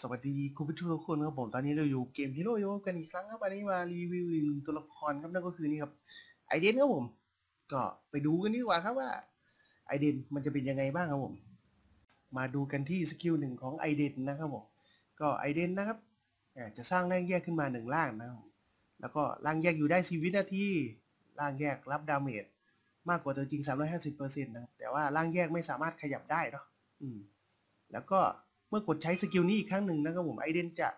สวัสดีคุณผู้ชมทุกคนครับผมตอนนี้เราอยู่เกมฮีโร่โยกันอีกครั้งครับอันนี้มารีวิวตัวละครครับนั่นก็คือนี่ครับไอเดนครับผม ก็ไปดูกันดีกว่าครับว่าไอเดนมันจะเป็นยังไงบ้างครับผม มาดูกันที่สกิลหนึ่งของไอเดนนะครับผมก็ไอเดนนะครับจะสร้างร่างแยกขึ้นมาหนึ่งร่างนะครับแล้วก็ร่างแยกอยู่ได้4วินาทีร่างแยกรับดาเมจมากกว่าตัวจริง 350%นะครับแต่ว่าร่างแยกไม่สามารถขยับได้เนาะอืมแล้วก็ มื่อกดใช้สกิลนี้อีกครั้งหนึ่งนะครับผมไอเดนจะ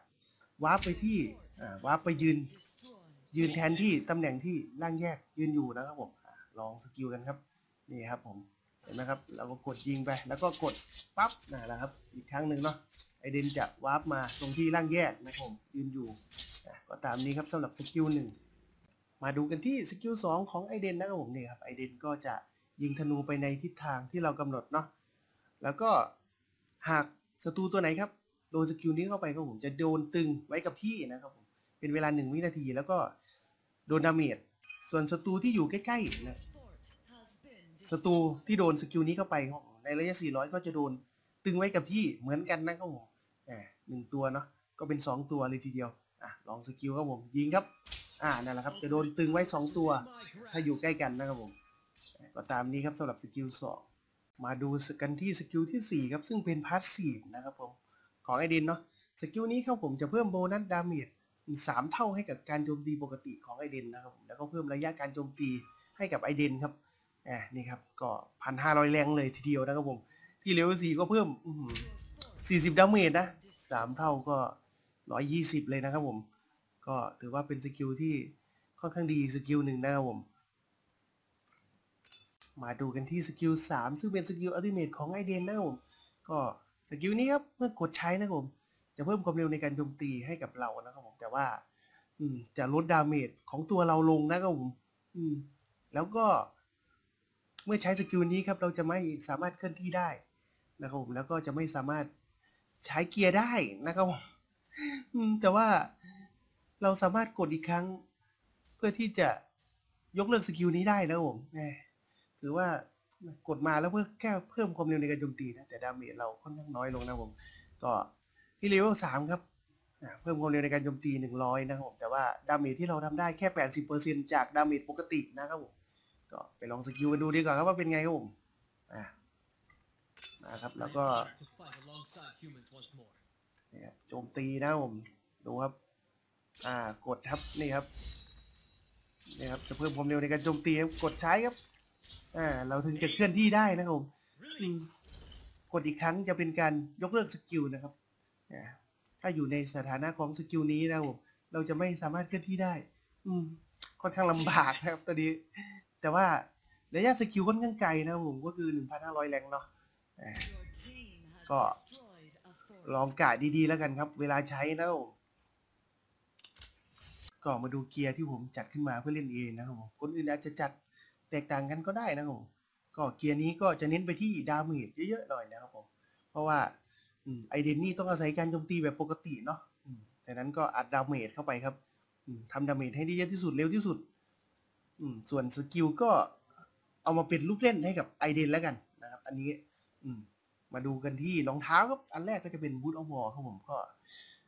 วาร์ปไปที่วาร์ปไปยืน ยืนแทนที่ตำแหน่งที่ร่างแยกยืนอยู่นะครับผมอลองสกิลกันครับนี่ครับผมเห็นไหมครับเราก็กดยิงไปแล้วก็กดปั๊บนั่นแหละครับอีกครั้งหนึ่งเนาะไอเดนจะวาร์ปมาตรงที่ร่างแยกนะครับผมยืนอยู่ก็ตามนี้ครับสำหรับสกิลหนึ่งมาดูกันที่สกิลสองของไอเดนนะครับผมนี่ครับไอเดนก็จะยิงธนูไปในทิศทางที่เรากำหนดเนาะแล้วก็หาก ศัตรูตัวไหนครับโดนสกิลนี้เข้าไปก็ผมจะโดนตึงไว้กับที่นะครับผมเป็นเวลาหนึ่งวินาทีแล้วก็โดนดาเมจส่วนศัตรูที่อยู่ใกล้ๆนะศัตรูที่โดนสกิลนี้เข้าไปครับในระยะ 400 ก็จะโดนตึงไว้กับที่เหมือนกันนะครับผมอ่าหนึ่งตัวเนาะก็เป็น 2 ตัวเลยทีเดียวอะลองสกิลครับผมยิงครับอ่านั่นแหละครับจะโดนตึงไว้ 2 ตัว ถ้าอยู่ใกล้กันนะครับผมก็ตามนี้ครับสำหรับสกิลสอง มาดูกันที่สกิลที่ 4 ครับ ซึ่งเป็นพาสซีฟนะครับผม ของไอเดนเนาะสกิลนี้ครับผมจะเพิ่มโบนัสดาเมจสามเท่าให้กับการโจมตีปกติของไอเดนนะครับผมแล้วก็เพิ่มระยะการโจมตีให้กับไอเดนครับอ่านี่ครับก็พันห้าร้อยแรงเลยทีเดียวนะครับผม ที่เลเวลสี่ก็เพิ่มสี่สิบดาเมจนะสามเท่าก็ร้อยยี่สิบเลยนะครับผม ก็ถือว่าเป็นสกิลที่ค่อนข้างดีสกิลหนึ่งนะครับผม มาดูกันที่สกิล3ซึ่งเป็นสกิลอัลติเมทของไอเดนนะครับผมก็สกิลนี้ครับเมื่อกดใช้นะครับผม จะเพิ่มความเร็วในการโจมตีให้กับเรานะครับผมแต่ว่า อืมจะลดดาเมจของตัวเราลงนะครับผม อืม แล้วก็ เมื่อใช้สกิลนี้ครับ เราจะไม่สามารถเคลื่อนที่ได้นะครับผมแล้วก็จะไม่สามารถใช้เกียร์ได้นะครับผมแต่ว่าเราสามารถกดอีกครั้ง เพื่อที่จะยกเลิกสกิลนี้ได้นะครับผม ถือว่ากดมาแล้วเพื่อแค่เพิ่มความเร็วในการโจมตีนะแต่ดาเมจเราค่อนข้างน้อยลงนะผม ก็ที่เลเวลสามครับเพิ่มความเร็วในการโจมตีหนึ่งร้อยนะครับผมแต่ว่าดาเมจที่เราทำได้แค่แปดสิบเปอร์เซ็นจากดาเมจปกตินะครับผมก็ไปลองสกิลกันดูดีกว่าครับว่าเป็นไงครับผมอ่านะครับแล้วก็นี่ครับโจมตีนะครับผมดูครับ อ่ากดครับนี่ครับนี่ครับจะเพิ่มความเร็วในการโจมตีกดใช้ครับ อ่าเราถึงจะเคลื่อนที่ได้นะครับผมกดอีกครั้งจะเป็นการยกเลิกสกิลนะครับถ้าอยู่ในสถานะของสกิลนี้นะครับผมเราจะไม่สามารถเคลื่อนที่ได้ อืม ค่อนข้างลำบากนะครับตอนนี้ แต่ว่าระยะสกิลค่อนข้างไกลนะครับผมก็คือ1,500แรงเนาะก็ลองกะดีๆแล้วกันครับ เวลาใช้นะผมก็มาดูเกียร์ที่ผมจัดขึ้นมาเพื่อเล่นเองนะครับผมคนอื่นอาจจะจัด แตกต่างกันก็ได้นะครับผมก็เกียร์นี้ก็จะเน้นไปที่ดาเมจเยอะๆหน่อยนะครับผมเพราะว่าไอเดนนี่ต้องอาศัยการโจมตีแบบปกติเนาะอืมจากนั้นก็อัดดาเมจเข้าไปครับทำดาเมจให้ได้เยอะที่สุดเร็วที่สุดส่วนสกิลก็เอามาเป็นลูกเล่นให้กับไอเดนแล้วกันนะครับ อันนี้มาดูกันที่รองเท้าครับ อันแรกก็จะเป็นบูทออฟวอร์ครับผมก็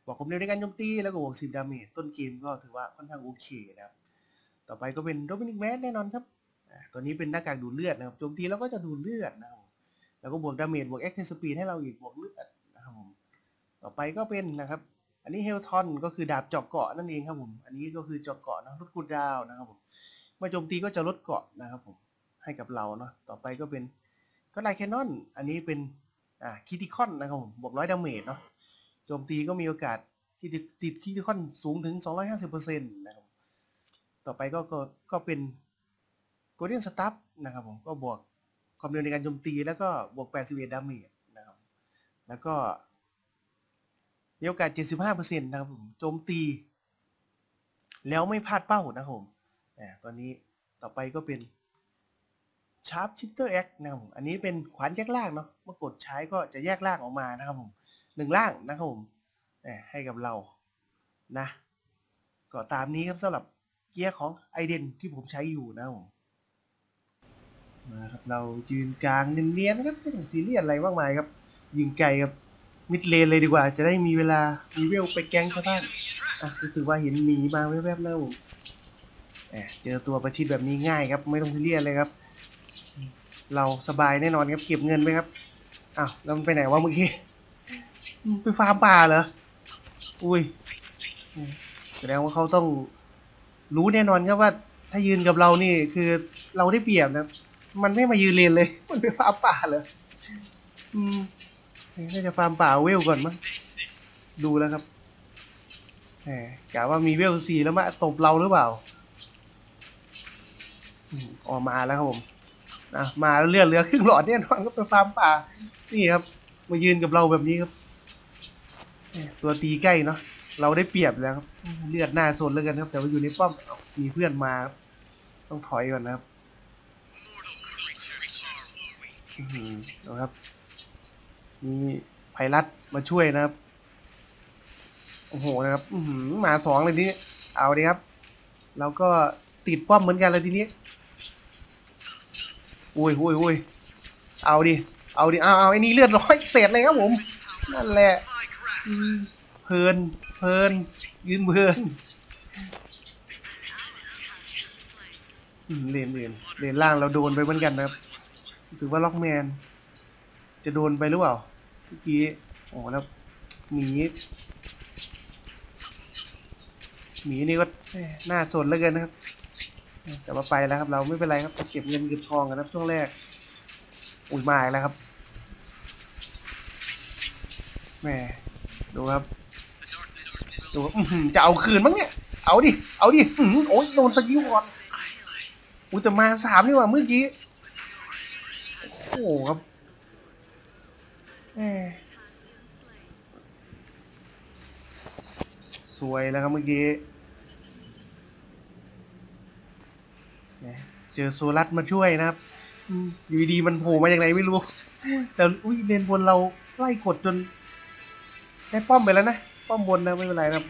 บอกความเร็วในการโจมตีแล้วก็บวก10ดาเมจต้นเกมก็ถือว่าค่อนข้างโอเคนะครับต่อไปก็เป็นโดมินิกแมสแน่นอนครับ ตัวนี้เป็นหน้ากากดูดเลือดนะครับโจมตีแล้วก็จะดูดเลือดนะครับผมแล้วก็บวกดาเมจบวกแอคเทนสปีดให้เราอีกบวกเลือดนะครับผมต่อไปก็เป็นนะครับ อันนี้เฮลทอนก็คือดาบเจาะเกาะนั่นเองครับผมอันนี้ก็คือเจาะเกาะนะลดคูลดาวนะครับผมเมื่อโจมตีก็จะลดเกาะนะครับผมให้กับเราเนาะต่อไปก็เป็นก็ไลแคนนอนอันนี้เป็นอ่าคิติคอนนะครับผมบวกร้อยดาเมจเนาะโจมตีก็มีโอกาสที่จะติดคิติคอนสูงถึง 250%นะครับต่อไปก็ก็ก็เป็น ลเด้นสตัฟนะครับผมก็บวกความเร็วในการโจมตีแล้วก็บวก 81ดาเมจนะครับ แล้วก็มีโอกาส 75%นะครับผมโจมตี แล้วไม่พลาดเป้านะครับผมอ่าตอนนี้ต่อไปก็เป็นชาร์ปชิปเตอร์แอคนะครับผมอันนี้เป็นขวานแยกล่างเนาะเมื่อกดใช้ก็จะแยกล่างออกมานะครับผมหนึ่งล่างนะครับผมแหมให้กับเรานะ ก็ตามนี้ครับสำหรับเกียร์ของไอเดนที่ผมใช้อยู่นะครับผม มาครับเรายืนกลางเนียนๆครับไม่ต้องซีเรียสอะไรมากมายครับ ยิงไกลครับมิดเลนเลยดีกว่า จะได้มีเวลามีเวลไปแก๊งเขาบ้างอะรู้สึกว่าเห็นหมีมาแวบๆแล้วผมเจอตัวประชิดแบบนี้ง่ายครับ ไม่ต้องซีเรียนเลยครับ เราสบายแน่นอนครับเก็บเงินไหมครับอ้าวแล้วมันไปไหนวะเมื่อกี้ไปฟาร์มป่าเหรออุ้ยแสดงว่าเขาต้องรู้แน่นอนครับว่าถ้ายืนกับเรานี่คือเราได้เปรียบนะ มันไม่มายืนเลนเลย มันไปฟาร์มป่าเหรออืมน่าจะฟาร์มป่าเวลก่อนมั้งดูแล้วครับแหมกะว่ามีเวลสี่แล้วมาตบเราหรือเปล่าออกมาแล้วครับผมนะมาแล้วเลือดเหลือครึ่งหลอดเนี่ยนอนก็ไปฟาร์มป่า นี่ครับ มายืนกับเราแบบนี้ครับตัวตีใกล้เนาะเราได้เปรียบแล้วครับ เลือดหน้าโซนแล้วกันครับ แต่ว่าอยู่ในป้อมมีเพื่อนมา ต้องถอยก่อนนะครับ นะครับ มีไพรัตมาช่วยนะครับ โอ้โหนะครับหมาสองเลยทีนี้เอาดีครับ แล้วก็ติดป้อมเหมือนกันเลยทีนี้อุ้ยอุ้ยอุ้ยเอาดิ เอาดิ เอาเอาไอ้นี่เลือดร้อยเศษเลยครับผม นั่นแหละเพลิน เพลิน ยืนเพลินอืมเลนเลนเลนล่างเราโดนไปเหมือนกันนะครับ รู้สึกว่าล็อกแมน จะโดนไปหรือเปล่าเมื่อกี้โอ้แล้วหมีหมีนี่ก็หน่าสนเหลือเกินนะครับ แต่ว่าไปแล้วครับ เราไม่เป็นไรครับเก็บเงินเก็บทองกันนะครับช่วงแรก อุ้ยมาอีกแล้วครับแหมดูครับดูจะเอาคืนมั้งเนี่ย เอาดิ เอาดิโอ้ยโดนสกิลก่อนอุ้ยแต่มาสามนี่ว่าเมื่อกี้ โอ้โหครับแหมสวยแล้วครับเมื่อกี้นะเจอโซลัสมาช่วยนะครับอืมอยู่ดีๆมันโผล่มาอย่างไรไม่รู้ แต่อุ้ยเลนบนเราไล่กดจนได้ป้อมไปแล้วนะ ป้อมบนนะไม่เป็นไรนะครับ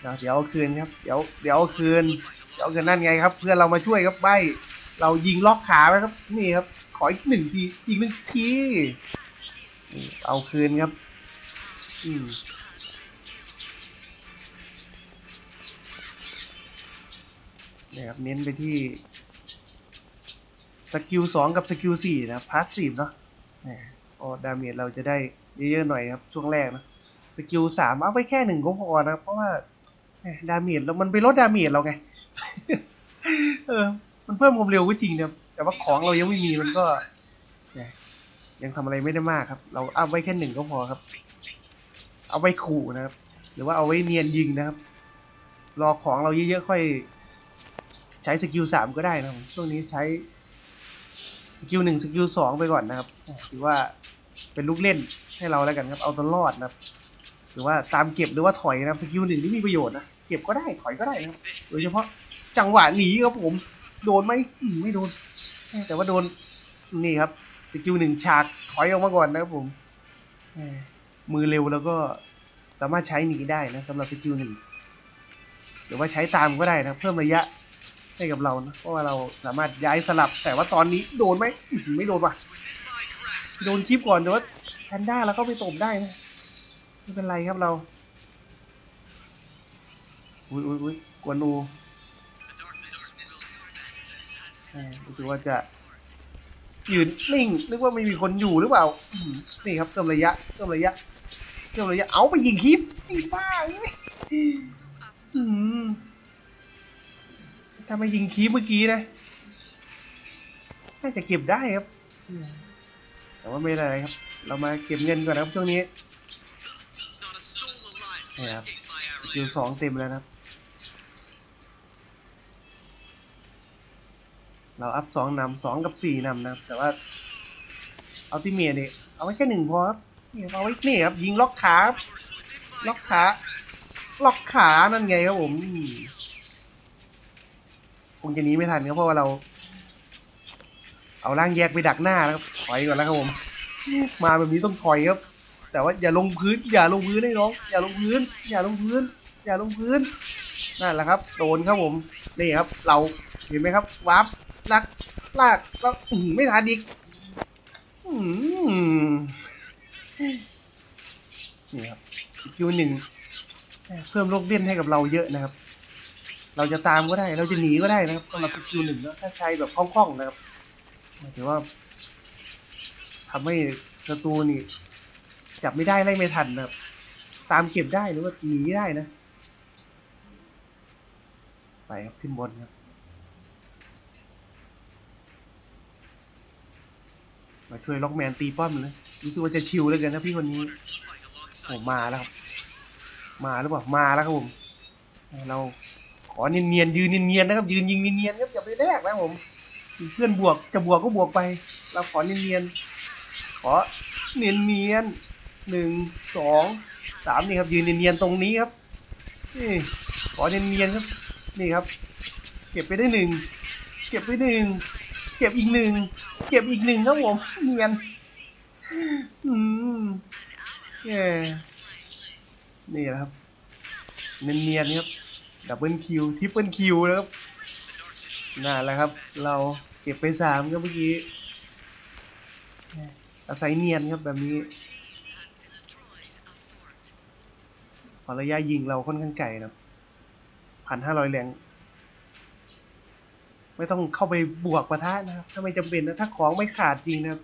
เดี๋ยวเดี๋ยวเอาคืนครับ เดี๋ยวเดี๋ยวเอาคืน เดี๋ยวเอาคืนนั่นไงครับ เพื่อนเรามาช่วยครับใบ เรายิงล็อกขาไว้ครับ นี่ครับ ขออีกหนึ่งที อีกหนึ่งที เอาคืนครับ อืมนี่ครับเน้นไปที่สกิลสองกับสกิลสี่นะพาสซีฟเนาะแหมโอ้ดาเมจเราจะได้เยอะๆหน่อยครับ ช่วงแรกนะสกิลสามเอาไปแค่หนึ่งก็พอนะครับเพราะว่าดาเมจเรามันไปลดดาเมจเราไง เออ มันเพิ่มความเร็วก็จริงนะ แต่ว่าของเรายังไม่มีมันก็ยังทำอะไรไม่ได้มากครับ เราเอาไว้แค่หนึ่งก็พอครับ เอาไว้ขู่นะครับ หรือว่าเอาไว้เนียนยิงนะครับ รอของเราเยอะๆค่อย ใช้สกิลสามก็ได้นะครับช่วงนี้ใช้สกิลหนึ่งสกิลสองไปก่อนนะครับถือว่าเป็นลูกเล่นให้เราแล้วกันครับ เอาตัวรอดนะครับ หรือว่าตามเก็บหรือว่าถอยนะครับสกิลหนึ่งที่มีประโยชน์นะเก็บก็ได้ถอยก็ได้นะโดยเฉพาะจังหวะหนีครับผม โดนไหมไม่โดน แต่ว่าโดนนี่ครับสกิลหนึ่งฉากถอยออกมาก่อนนะครับผมมือเร็วแล้วก็สามารถใช้หนีได้นะสำหรับสกิลหนึ่งหรือว่าใช้ตามก็ได้นะเพิ่มระยะให้กับเรานะเพราะว่าเราสามารถย้ายสลับ แต่ว่าตอนนี้โดนไหมไม่โดนว่ะโดนชิปก่อนแต่ว่าแพนด้าเราก็ไปตบได้นะไม่เป็นไรครับเราอุ้ยอุ้ยอุ้ยกวนอู ใช่รู้สึกว่าจะยืนนิ่งนึกว่าไม่มีคนอยู่หรือเปล่านี่ครับเติมระยะเติมระยะเติมระยะเอาไปยิงคลิปไอ้บ้าอืมถ้าไม่ยิงคีบเมื่อกี้นะน่าจะเก็บได้ครับ แต่ว่าไม่เป็นไรครับ เรามาเก็บเงินก่อนนะครับช่วงนี้นี่ครับคิวสองเต็มแล้วครับ เราอัพสองนำสองกับสี่นำนะครับแต่ว่าเอาติเมียเนี่ยเอาไว้แค่หนึ่งพอครับนี่เอาไว้นี่ครับยิงล็อกขาล็อกขาล็อกขานั่นไงครับผมคงจะหนีไม่ทันครับเพราะว่าเรา เอาร่างแยกไปดักหน้านะครับถอยก่อนแล้วครับผมมาแบบนี้ต้องถอยครับ แต่ว่าอย่าลงพื้น อย่าลงพื้นให้น้อง อย่าลงพื้น อย่าลงพื้น อย่าลงพื้นนั่นแหละครับ โดนครับผมนี่ครับ เราเห็นไหมครับวาร์ป ลักลากแล้วไม่ทันอีกอื้อหนี่ครับสกิลหนึ่งเพิ่มโลกเล่นให้กับเราเยอะนะครับ เราจะตามก็ได้ เราจะหนีก็ได้นะครับสำหรับสกิลหนึ่งถ้าใช้แบบคล่องๆนะครับถือว่าทำให้ศัตรูนี่จับไม่ได้ไล่ไม่ทันนะครับ ตามเก็บได้หรือว่าหนีได้นะ ไปครับขึ้นบนครับ มาช่วยล็อกแมนตีป้อมเลยรู้สึกว่าจะชิวเลยกันนะพี่คนนี้ผมมาแล้วครับมาหรือเปล่ามาแล้วครับผม เราขอเนียนๆยืนเนียนๆนะครับ ยืนยิงเนียนๆครับอย่าไปแลกนะผมเพื่อนบวกจะบวกก็บวกไป เราขอเนียนๆขอเนียนๆหนึ่งสองสามนี่ครับ ยืนเนียนๆตรงนี้ครับนี่ขอเนียนๆครับ นี่ครับ เก็บไปได้หนึ่งเก็บไปหนึ่งเก็บอีกหนึ่ง เก็บอีกหนึ่งครับผมเนียนอืมแย่นี่แหละครับ เนียนๆครับดับเบิลคิวทริปเปิลคิวนะครับนั่นแหละครับ เราเก็บไปสามครับเมื่อกี้อาศัยเนียนครับแบบนี้พอระยะยิงเราค่อนข้างไกลนะครับพันห้าร้อยแรง ไม่ต้องเข้าไปบวกประทะนะครับ ถ้าไม่จำเป็นนะถ้าของไม่ขาดจริงนะครับ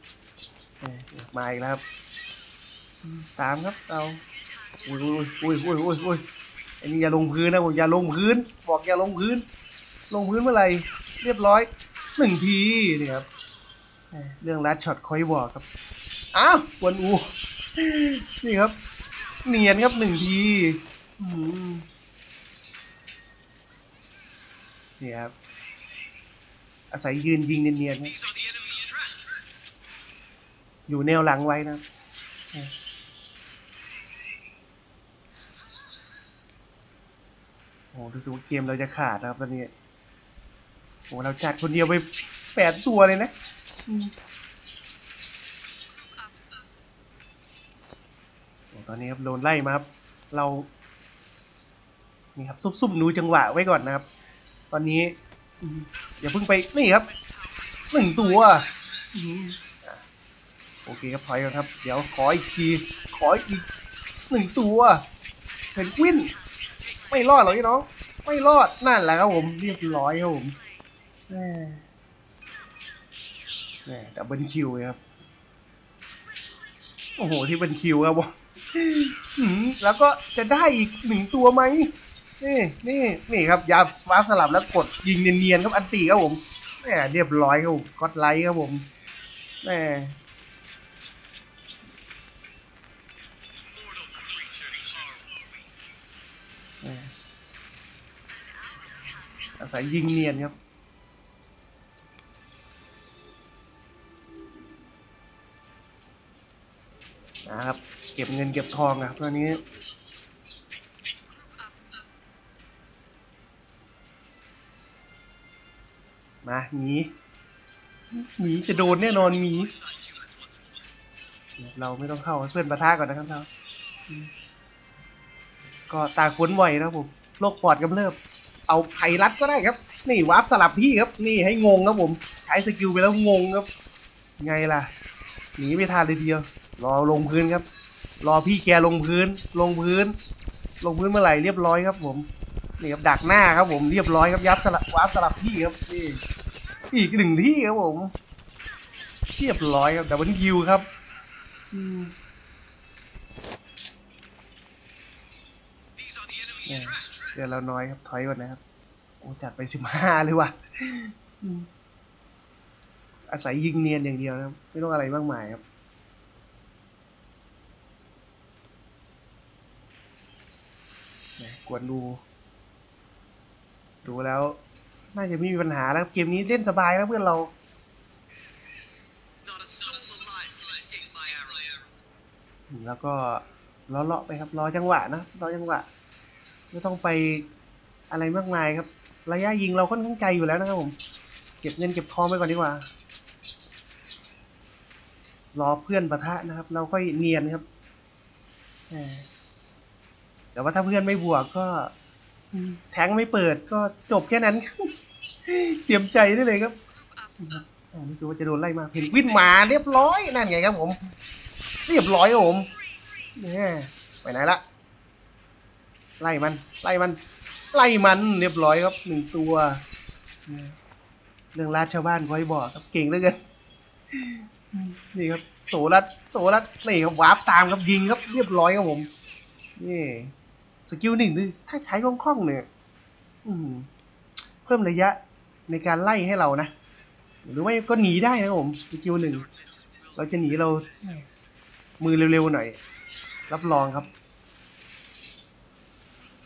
มาอีกแล้วครับสามครับเราอุ้ยอุ้ยอุ้ยอุ้ยอุ้ยอันนี้อย่าลงพื้นนะผมอย่าลงพื้น บอกอย่าลงพื้น ลงพื้นเมื่อไหร่เรียบร้อยหนึ่งทีนี่ครับเรื่องลัดช็อตคอยบอกครับอ้าวกวนอูนี่ครับ เนียนครับหนึ่งทีนี่ครับ อาศัยยืนยิงเนียนๆอยู่แนวหลังไว้นะโอ้รู้สึกว่าเกมเราจะขาดนะครับตอนนี้โอ้เราจัดคนเดียวไปแปดตัวเลยนะอืมโอ้ตอนนี้ครับโดนไล่มาครับ เรา นี่ครับซุบๆหนูจังหวะไว้ก่อนนะครับ ตอนนี้ อย่าเพิ่งไปนี่ครับหนึ่งตัวโอเคครับถอยก่อนครับ เดี๋ยวขออีกทีขออีกหนึ่งตัวเพนกวินไม่รอดหรอกพี่น้องไม่รอดนั่นแหละครับผมเรียบร้อยครับผมแหม่แหม่ดับเบิลคิวครับโอ้โหที่เป็นคิวครับผมแล้วก็จะได้อีกหนึ่งตัวไหม นี่นี่นี่ครับยาฟ้าสลับแล้วกดยิงเนียนๆครับอันตีครับผมแหมเรียบร้อยครับผมก็อดไลท์ครับผมแหมอาศัยยิงเนียนครับนะครับ เก็บเงินเก็บทองนะครับตอนนี้ มาหมีหมีจะโดนแน่นอนหมีเราไม่ต้องเข้าเพื่อนประทะก่อนนะครับเราก็ตาค้นบ่อยนะผมโรคปอดกำเริบ เอาไผ่รัดก็ได้ครับ นี่วาร์ปสลับพี่ครับ นี่ให้งงครับผม ใช้สกิลไปแล้วงงครับ ไงล่ะ หนีไม่ทันเลยเดียว รอลงพื้นครับ รอพี่แกลงพื้น ลงพื้น ลงพื้นเมื่อไหร่เรียบร้อยครับผม นี่ครับดักหน้าครับผมเรียบร้อยครับยับสลับวาร์ปสลับที่ครับนี่ อีกหนึ่งที่ครับผมเรียบร้อยครับดับเบิลคิวครับเดี๋ยวเราน้อยครับถอยก่อนนะครับโอ้จัดไปสิบห้าเลยว่ะอาศัยยิงเนียนอย่างเดียวนะครับ ไม่ต้องอะไรมากมายครับกวนดู ดูแล้ว น่าจะไม่มีปัญหาแล้วเกมนี้เล่นสบายแล้วเพื่อนเราแล้วก็ล้อเลาะไปครับรอจังหวะนะรอจังหวะไม่ต้องไปอะไรมากมายครับ ระยะยิงเราค่อนข้างไกลอยู่แล้วนะครับผม เก็บเงินเก็บทองไปก่อนดีกว่า รอเพื่อนปะทะนะครับ เราค่อยเนียนครับแต่ว่าถ้าเพื่อนไม่บวกก็ แทงไม่เปิดก็จบแค่นั้น เตรียมใจได้เลยครับอ่รู้สึกว่าจะโดนไล่มาเพนกวินมาเรียบร้อยนั่นไงครับผม เรียบร้อยครับผมเนี่ยไปไหนละไล่มัน ไล่มัน ไล่มันเรียบร้อยครับหนึ่งตัว เรื่องราชชาวบ้านคอยบอกครับเก่งเหลือเกินนี่ครับโสรัดโสรัดนี่ครับวาร์ปตามครับยิงครับ เรียบร้อยครับผมนี่สกิลหนึ่งถ้าใช้คล่องๆเนี่ยเพิ่มระยะ ในการไล่ให้เรานะ หรือไม่ก็หนีได้นะครับผมสกิลหนึ่งเราจะหนีเรามือเร็วๆหน่อย รับรองครับ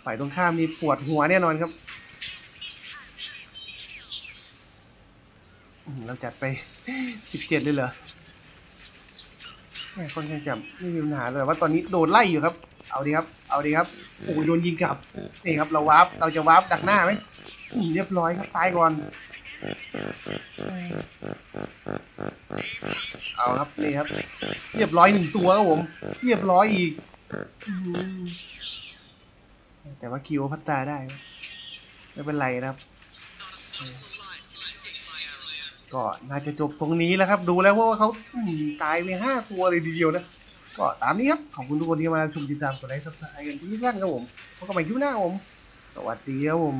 ฝ่ายตรงข้ามนี่ปวดหัวแน่นอนครับเราจัดไปสิบเจ็ดเลยเหรอแม่ค่อนข้างจะไม่มีปัญหาเลยว่าตอนนี้โดนไล่อยู่ครับ เอาดีครับ เอาดีครับ โอ้ยโดนยิงกลับ นี่ครับ เราวาร์ป เราจะวาร์ปดักหน้าไหม เรียบร้อยครับตายก่อน เอาครับนี่ครับ เรียบร้อยหนึ่งตัวครับผม เรียบร้อยอีก แต่ว่าคิวพัตตาได้ ไม่เป็นไรนะครับ ก็น่าจะจบตรงนี้แล้วครับ ดูแล้วว่าเขาตายไปห้าตัวเลยทีเดียวนะก็ตามนี้ครับ ขอบคุณทุกคนที่มาชมติดตามกดไลค์ซับสไครต์กันทุกท่านครับผมพบกันใหม่คลิปหน้าผม สวัสดีครับผม